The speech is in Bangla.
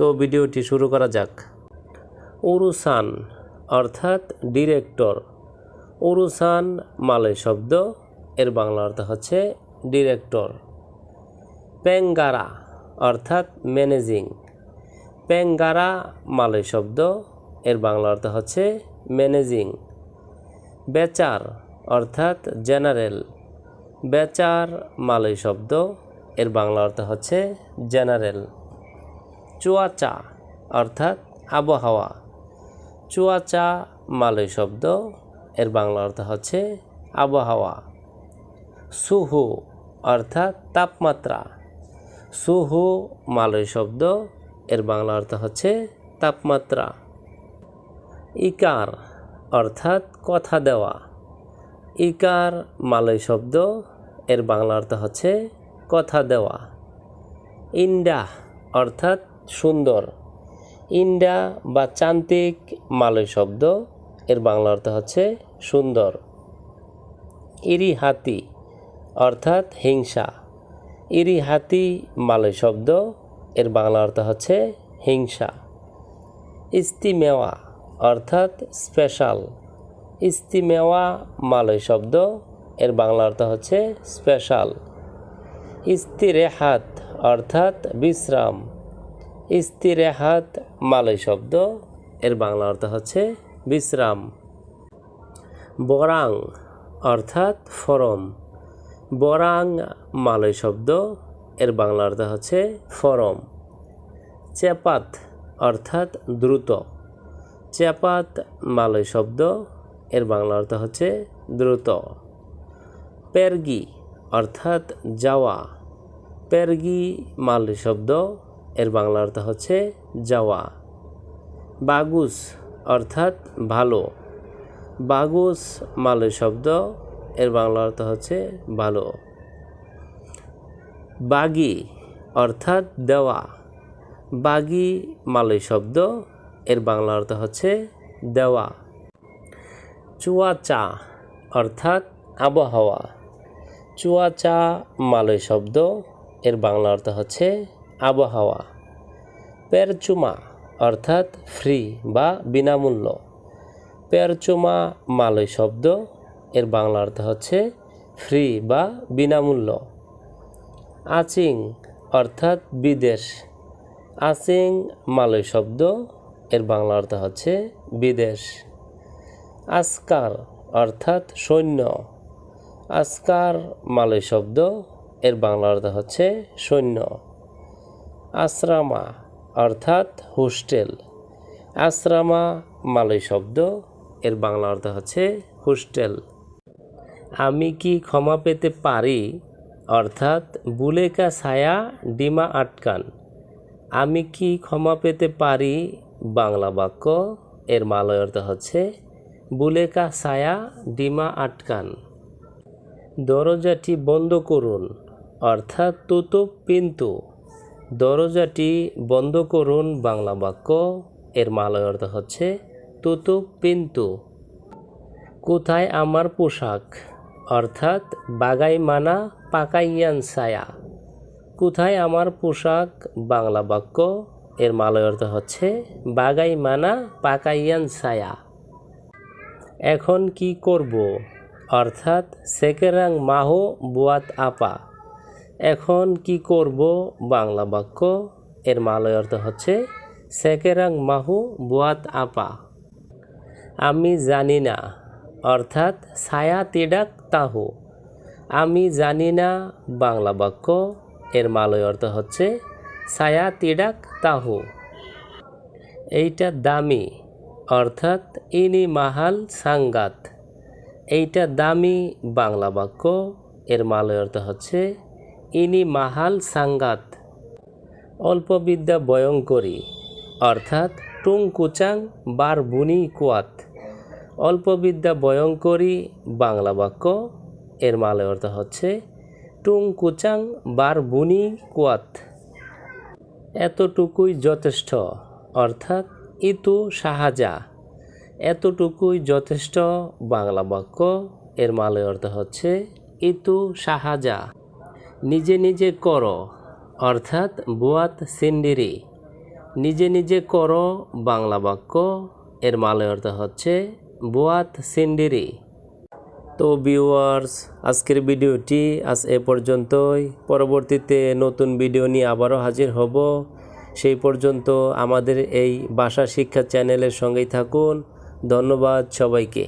তো ভিডিওটি শুরু করা যাক। উরুসান, অর্থাৎ ডিরেক্টর। উরুসান মালয় শব্দ, এর বাংলা অর্থ হচ্ছে ডিরেক্টর। পেঙ্গারা, অর্থাৎ ম্যানেজিং। পেঙ্গারা মালয় শব্দ, এর বাংলা অর্থ হচ্ছে ম্যানেজিং। বেচার, অর্থাৎ জেনারেল। বেচার মালয় শব্দ, এর বাংলা অর্থ হচ্ছে জেনারেল। চুয়াচা, অর্থাৎ আবহাওয়া। চুয়াচা, মালয় শব্দ, এর বাংলা অর্থ হচ্ছে আবহাওয়া। সুহু, অর্থাৎ তাপমাত্রা। সুহু, মালয় শব্দ, এর বাংলা অর্থ হচ্ছে তাপমাত্রা। ইকার, অর্থাৎ কথা দেওয়া। ইকার, মালয় শব্দ, এর বাংলা অর্থ হচ্ছে কথা দেওয়া। ইন্ডা অর্থাৎ সুন্দর। ইন্ডা বা চান্তিক মালয় শব্দ, এর বাংলা অর্থ হচ্ছে সুন্দর। ইরি হাতি অর্থাৎ হিংসা। ইরি হাতি মালয় শব্দ, এর বাংলা অর্থ হচ্ছে হিংসা। ইস্তিমেওয়া, অর্থাৎ স্পেশাল। ইস্তিমেওয়া মালয় শব্দ, এর বাংলা অর্থ হচ্ছে স্পেশাল। ইস্তিরেহাত, অর্থাৎ বিশ্রাম। ইস্তিরেহাত মালয় শব্দ। এর বাংলা অর্থ হচ্ছে বিশ্রাম। বরাং অর্থাৎ ফরম। বরাং মালয় শব্দ। এর বাংলা অর্থ হচ্ছে ফরম। চেপাত অর্থাৎ দ্রুত। চেপাত মালয় শব্দ। এর বাংলা অর্থ হচ্ছে দ্রুত। পেরগি অর্থাৎ যাওয়া। পেরগি মালয় শব্দ। এর বাংলা অর্থ হচ্ছে যাওয়া। বাগুস অর্থাৎ ভালো। বাগুস মালয় শব্দ, এর বাংলা অর্থ হচ্ছে ভালো। বাগি অর্থাৎ দেওয়া। বাগি মালয় শব্দ, এর বাংলা অর্থ হচ্ছে দেওয়া। চুয়াচা অর্থাৎ আবহাওয়া। চুয়াচা মালয় শব্দ, এর বাংলা অর্থ হচ্ছে আবহাওয়া। পেরচুমা অর্থাৎ ফ্রি বা বিনামূল্য। পেরচুমা মালয় শব্দ, এর বাংলা অর্থ হচ্ছে ফ্রি বা বিনামূল্য। আচিং অর্থাৎ বিদেশ। আচিং মালয় শব্দ, এর বাংলা অর্থ হচ্ছে বিদেশ। আসকার অর্থাৎ সৈন্য। আসকার মালয় শব্দ, এর বাংলা অর্থ হচ্ছে সৈন্য। আশ্রামা অর্থাৎ হোস্টেল। আশ্রামা মালয় শব্দ, এর বাংলা অর্থ হচ্ছে হোস্টেল। আমি কি ক্ষমা পেতে পারি? অর্থাৎ বুলেকা ছায়া, ডিমা আটকান। আমি কি ক্ষমা পেতে পারি? বাংলা বাক্য, এর মালয় অর্থ হচ্ছে বুলেকা ছায়া, ডিমা আটকান। দরজাটি বন্ধ করুন, অর্থাৎ তুতুপ পিন্তু দরজাটি বন্ধ করুন বাংলা বাক্য। এর মালয় অর্থ হচ্ছে, তুতু পিন্তু। কোথায় আমার পোশাক? অর্থাৎ, বাগাই মানা পাকাইয়ান ছায়া। কোথায় আমার পোশাক? বাংলা বাক্য। এর মালয় অর্থ হচ্ছে, বাগাই মানা পাকাইয়ান ছায়া। এখন কি করব? অর্থাৎ, সেকেরাং মাহো বুয়াত আপা। এখন কি করব? বাংলা বাক্য। এর মালয় অর্থ হচ্ছে, সেকেরাং মাহু বুয়াত আপা। আমি জানি না, অর্থাৎ ছায়া তিডাক তাহু। আমি জানি না, বাংলা বাক্য। এর মালয় অর্থ হচ্ছে, ছায়া তিডাক তাহু। এইটা দামি, অর্থাৎ ইনি মাহাল সাঙ্গাত এইটা দামি বাংলা বাক্য। এর মালয় অর্থ হচ্ছে ইনি মাহাল সাঙ্গাত। অল্প বিদ্যা বয়ঙ্করী অর্থাৎ টুং কুচাং বার বুনি কুয়াত। অল্প বিদ্যা ভয়ঙ্করী বাংলা বাক্য, এর মালে অর্থ হচ্ছে টুং কুচাং বার বুনি কুয়াত। এতটুকুই যথেষ্ট, অর্থাৎ ইতু সাহায্যা এতটুকুই যথেষ্ট, বাংলা বাক্য, এর মালে অর্থ হচ্ছে ইতু সাহায্যা নিজে নিজে করো, অর্থাৎ বুয়াত সিন্ডিরি। নিজে নিজে করো, বাংলা বাক্য, এর মালে অর্থ হচ্ছে বুয়াত সিন্ডিরি। তো ভিউয়ার্স আজকের ভিডিওটি আজ এ পর্যন্তই। পরবর্তীতে নতুন ভিডিও নিয়ে আবারও হাজির হব। সেই পর্যন্ত আমাদের এই ভাষা শিক্ষা চ্যানেলের সঙ্গেই থাকুন। ধন্যবাদ সবাইকে।